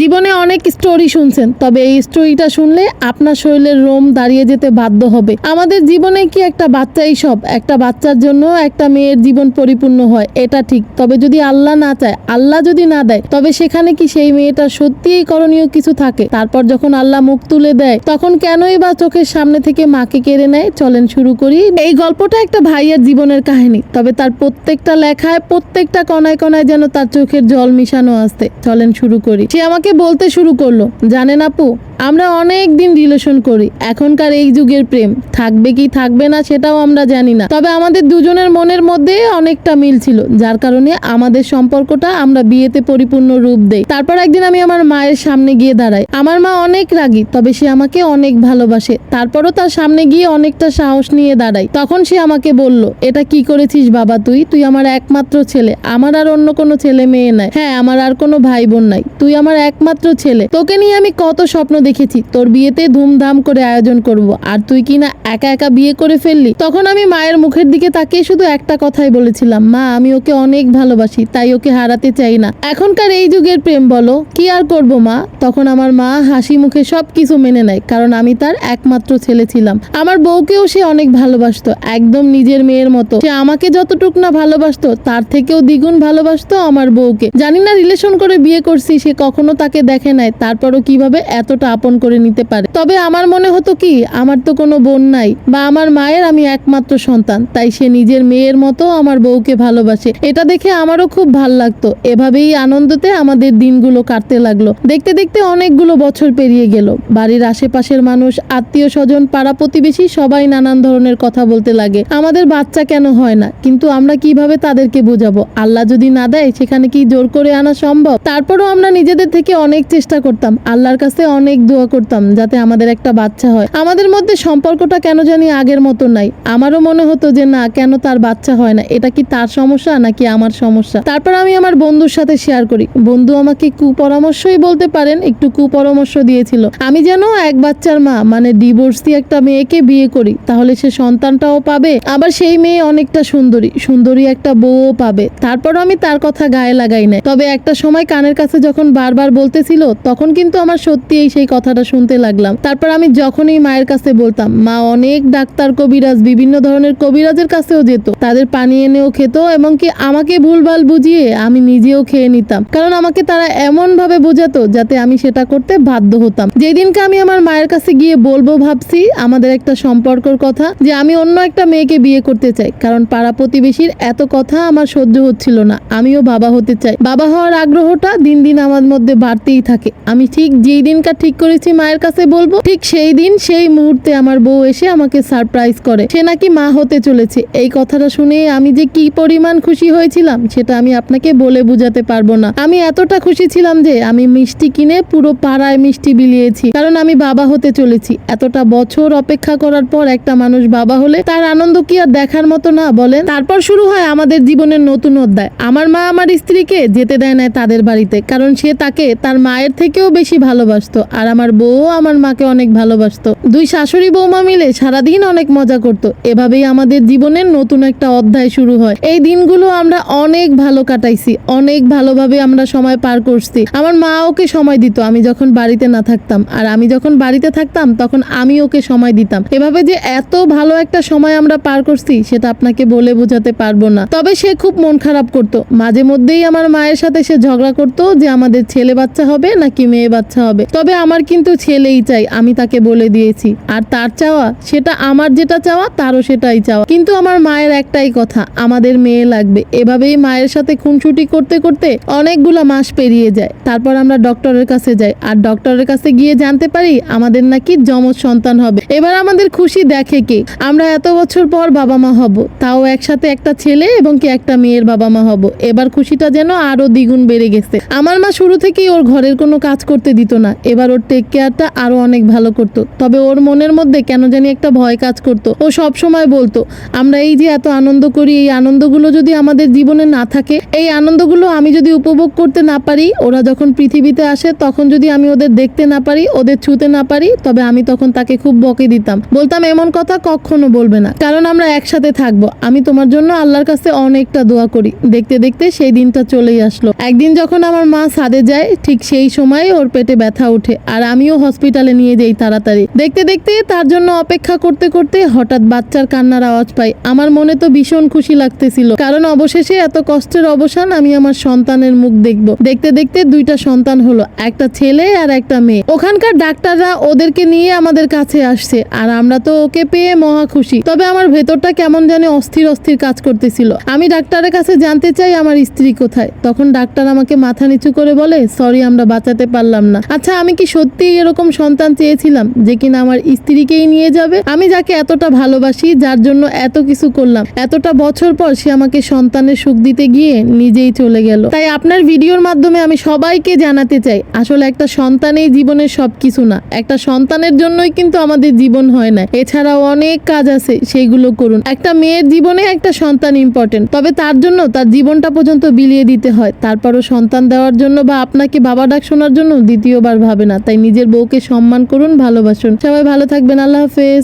জীবনে অনেক স্টোরি শুনছেন, তবে এই স্টোরিটা শুনলে আপনার শরীরের রোম দাঁড়িয়ে যেতে বাধ্য হবে। আমাদের জীবনে কি একটা বাচ্চাই সব? একটা বাচ্চার জন্য একটা মেয়ের জীবন পরিপূর্ণ হয়, এটা ঠিক। তবে যদি আল্লাহ না চায়, আল্লাহ যদি না দেয়, তবে সেখানে কি সেই মেয়েটা সত্যিই করণীয় কিছু থাকে? তারপর যখন আল্লাহ মুখ তুলে দেয়, তখন কেনই বা চোখের সামনে থেকে মাকে কেড়ে নেয়? চলেন শুরু করি। এই গল্পটা একটা ভাইয়ের জীবনের কাহিনী, তবে তার প্রত্যেকটা লেখায়, প্রত্যেকটা কণায় কণায় যেন তার চোখের জল মিশানো আসতে চলেন শুরু করি। সে আমাকে বলতে শুরু করল জানেন আপু? আমরা অনেক দিন রিলেশন করি, এখনকার এই যুগের প্রেম। থাকবে কি থাকবে না সেটাও আমরা জানি না। তবে আমাদের দুজনের মনের মধ্যে অনেকটা মিল ছিল, যার কারণে আমাদের সম্পর্কটা আমরা বিয়েতে পরিপূর্ণ রূপ দেই। তারপর একদিন আমি আমার মায়ের সামনে গিয়ে দাঁড়াই। আমার মা অনেক রাগী, তবে সে আমাকে অনেক ভালোবাসে। তারপরও তার সামনে গিয়ে অনেকটা সাহস নিয়ে দাঁড়াই। তখন সে আমাকে বলল, এটা কি করেছিস বাবা তুই? তুই আমার একমাত্র ছেলে। আমার আর অন্য কোনো ছেলে মেয়ে নাই। হ্যাঁ আমার আর কোনো ভাই বোন নাই। তুই আমার একমাত্র ছেলে। তোকে নিয়ে আমি কত স্বপ্ন দেখেছি। তোর বিয়েতে ধুমধাম করে আয়োজন করব। আর তুই কি না একা একা বিয়ে করে ফেললি? তখন আমি মায়ের মুখের দিকে তাকিয়ে শুধু একটা কথাই বলেছিলাম, মা, আমি ওকে অনেক ভালোবাসি, তাই ওকে হারাতে চাই না। এখনকার এই যুগের প্রেম বলো, কি আর করব, মা? তখন আমার মা হাসি মুখে সব কিছু মেনে নেয়, কারণ আমি তার একমাত্র ছেলে ছিলাম। আমার বউকেও সে অনেক ভালোবাসতো, একদম নিজের মেয়ের মতো। সে আমাকে যতটুক না ভালোবাসতো, তার থেকেও দ্বিগুণ ভালোবাসতো আমার বউকে। জানি না রিলেশন করে বিয়ে করছি, সে কখনো তাকে দেখে নাই, তারপরও কীভাবে এতটা আপন করে নিতে পারে। তবে আমার মনে হতো কি, আমার তো কোনো বোন নাই বা আমার মায়ের আমি একমাত্র সন্তান, তাই সে নিজের মেয়ের মতো আমার বউকে ভালোবাসে। এটা দেখে আমারও খুব ভালো লাগতো। এভাবেই আনন্দতে আমাদের দিনগুলো কাটতে লাগল। দেখতে দেখতে অনেকগুলো বছর পেরিয়ে গেল। বাড়ির আশেপাশের মানুষ আত্মীয় স্বজন পাড়া প্রতিবেশী সবাই নানান ধরনের কথা বলতে লাগে। আমাদের বাচ্চা কেন হয় না? কিন্তু আমরা কীভাবে তাদেরকে বোঝাবো? আল্লাহ যদি না দেয়, সেখানে কি জোর করে আনা সম্ভব? তারপরও আমরা নিজেদের থেকে অনেক চেষ্টা করতাম। আল্লাহর কাছে অনেক দোয়া করতাম যাতে আমাদের একটা বাচ্চা হয়। আমাদের মধ্যে সম্পর্কটা কেন জানি আগের মতো নাই। আমারও মনে হতো যে, না, কেন তার বাচ্চা হয় না? এটা কি তার সমস্যা নাকি আমার সমস্যা? তারপর আমি আমার বন্ধুর সাথে শেয়ার করি। বন্ধু আমাকে কুপরামর্শই বলতে পারেন, একটু কুপরামর্শ দিয়েছিল। আমি যেন এক বাচ্চার মা মানে ডিভোর্স দিয়ে একটা মেয়েকে বিয়ে করি, তাহলে সে সন্তানটাও পাবে, আবার সেই মেয়ে অনেকটা সুন্দরী সুন্দরী একটা বউও পাবে। তারপর আমি তার কথা গায়ে লাগাই নাই। তবে একটা সময় কানের কাছে যখন বারবার বলতেছিল, তখন কিন্তু আমার সত্যিই সেই কথাটা শুনতে লাগলাম। তারপর আমি যখনই মায়ের কাছে বলতাম, মা, অনেক ডাক্তার, কবিরাজ, বিভিন্ন ধরনের কবিরাজের কাছেও যেত। তাদের পানি এনেও খেত এবং কি আমাকে ভুলভাল বুঝিয়ে আমি নিজেও খেয়ে নিতাম। কারণ আমাকে তারা এমন ভাবে বোঝাতো যাতে আমি সেটা করতে বাধ্য হতাম। যেদিনকে আমি আমার মায়ের কাছে গিয়ে বলব ভাবছি, আমাদের একটা সম্পর্কর কথা যে আমি অন্য একটা মেয়েকে বিয়ে করতে চাই। কারণ পাড়া প্রতিবেশীর এত কথা আমার সহ্য হচ্ছিল না। আমিও বাবা হতে চাই। বাবা হওয়ার আগ্রহটা দিন দিন আমার মধ্যে বাড়তেই থাকে। আমি ঠিক যেই দিনকার ঠিক করেছি, মায়ের কাছে বলব, ঠিক সেই দিন সেই মুহূর্তে আমার বউ এসে আমাকে সারপ্রাইজ করে। সে নাকি মা হতে চলেছে। এই কথাটা শুনে আমি যে কি পরিমাণ খুশি হয়েছিলাম, সেটা আমি আপনাকে বলে বোঝাতে পারব না। আমি এতটা খুশি ছিলাম যে আমি মিষ্টি কিনে পুরো পাড়ায় মিষ্টি বিলিয়েছি, কারণ আমি বাবা হতে চলেছি। এতটা বছর অপেক্ষা করার পর একটা মানুষ বাবা হলে তার আনন্দ কি আর দেখার মতো না, বলেন? তারপর শুরু হয় আমাদের জীবনের নতুন অধ্যায়। আমার মা আমার স্ত্রীকে যেতে দেয় না তাদের বাড়িতে, কারণ সে তাকে তার মায়ের থেকেও বেশি ভালোবাসতো। আর আমার বউ আমার মাকে অনেক ভালোবাসতো। দুই শাশুড়ি বৌমা মিলে সারাদিন অনেক মজা করতো। এভাবেই আমাদের জীবনের নতুন একটা অধ্যায় শুরু হয়। এই দিনগুলো আমরা অনেক ভালো কাটাইছি, অনেক ভালোভাবে আমরা সময় পার করছি। আমার মা ওকে সময় দিত, আমি যখন বাড়িতে না থাকতাম। আর আমি যখন বাড়িতে থাকতাম, তখন আমি ওকে সময় দিতাম। এভাবে যে এত ভালো একটা সময় আমরা পার করছি, সেটা আপনাকে বলে বোঝাতে পারব না। তবে সে খুব মন খারাপ করতো। মাঝে মধ্যেই আমার মায়ের সাথে সে ঝগড়া করতো যে আমাদের ছেলে বাচ্চা হবে নাকি মেয়ে বাচ্চা হবে। তবে আমার কিন্তু ছেলেই চাই, আমি তাকে বলে দিয়েছি। আর তার চাওয়া, সেটা আমার যেটা চাওয়া, তারও সেটাই চাওয়া। কিন্তু আমার মায়ের একটাই কথা, আমাদের মেয়ে লাগবে। এভাবেই মায়ের সাথে খুনসুটি করতে করতে অনেকগুলো মাস পেরিয়ে যায়। তারপর আমরা ডক্টরের কাছে যাই। আর ডক্টরের কাছে গিয়ে জানতে পারি, আমাদের নাকি যমজ সন্তান হবে। এবার আমাদের খুশি দেখে কে? আমরা এত বছর পর বাবা মা হব। তাও একসাথে একটা ছেলে এবং কি একটা মেয়ের বাবা মা হব। এবার খুশিটা যেন আরও দ্বিগুণ বেড়ে গেছে। আমার মা শুরু থেকেই ওর ঘরের কোনো কাজ করতে দিত না। এবার ওর টেক কেয়ারটা আরও অনেক ভালো করতো। তবে ওর মনের মধ্যে কেন জানি একটা ভয় কাজ করতো। ও সব সময় বলতো, আমরা এই যে এত আনন্দ করি, এই আনন্দগুলো যদি আমাদের জীবনে না থাকে, এই আনন্দগুলো আমি যদি উপভোগ করতে না পারি, ওরা যখন পৃথিবীতে আসে, তখন যদি আমি ওদের দেখতে না পারি, ওদের ছুতে না পারি, তবে আমি তখন তাকে খুব বকে দিতাম। বলতাম, এমন কথা কখনো বলবে না। কারণ আমরা একসাথে থাকব। আমি তোমার জন্য আল্লাহর কাছে অনেকটা দোয়া করি। দেখতে দেখতে সেই দিনটা চলেই আসলো। একদিন যখন আমার মা সাদে যায়, ঠিক সেই সময় ওর পেটে ব্যথা ওঠে। আর আমিও হসপিটালে নিয়ে যাই তাড়াতাড়ি। দেখতে দেখতে তার জন্য অপেক্ষা করতে করতে হঠাৎ বাচ্চার কান্নার আওয়াজ পাই। আমার মনে তো ভীষণ খুশি লাগতেছিল। কারণ অবশেষে এত কষ্টের অবসান আমি আমার সন্তানের মুখ দেখব। দেখতে দেখতে দুইটা সন্তান হলো, একটা ছেলে আর একটা মেয়ে। ওখানকার ডাক্তাররা ওদেরকে নিয়ে আমাদের কাছে আসছে আর আমরা তো ওকে পেয়ে মহা খুশি। তবে আমার ভেতরটা কেমন জানি অস্থির অস্থির কাজ করতেছিল। আমি ডাক্তারের কাছে জানতে চাই আমার স্ত্রী কোথায়। তখন ডাক্তার আমাকে মাথা নিচু করে বলে, সরি, আমরা বাঁচাতে পারলাম না। আচ্ছা আমি কি সত্যি এরকম সন্তান চেয়েছিলাম যে কিনা আমার স্ত্রীকেই নিয়ে যাবে। আমি যাকে এতটা ভালোবাসি, যার জন্য এত কিছু করলাম, এতটা বছর পর সে আমাকে সন্তানের সুখ দিতে গিয়ে নিজেই চলে গেল। তাই আপনার ভিডিওর মাধ্যমে আমি সবাইকে জানাতে চাই, আসলে একটা সন্তানেই জীবনের সবকিছু না। একটা সন্তানের জন্যই কিন্তু আমাদের জীবন হয় না। এছাড়াও অনেক কাজ আছে সেইগুলো করুন। একটা মেয়ের জীবনে একটা সন্তান ইম্পর্টেন্ট তবে তার জন্য তার জীবনটা পর্যন্ত বিলিয়ে দিতে হয়। তারপরও সন্তান দেওয়ার জন্য বা আপনাকে বাবা ডাক শোনার জন্য দ্বিতীয়বার ভাবে না। তাই নিজের বউকে সম্মান করুন ভালোবাসুন। সবাই ভালো থাকবেন আল্লাহ হাফেজ।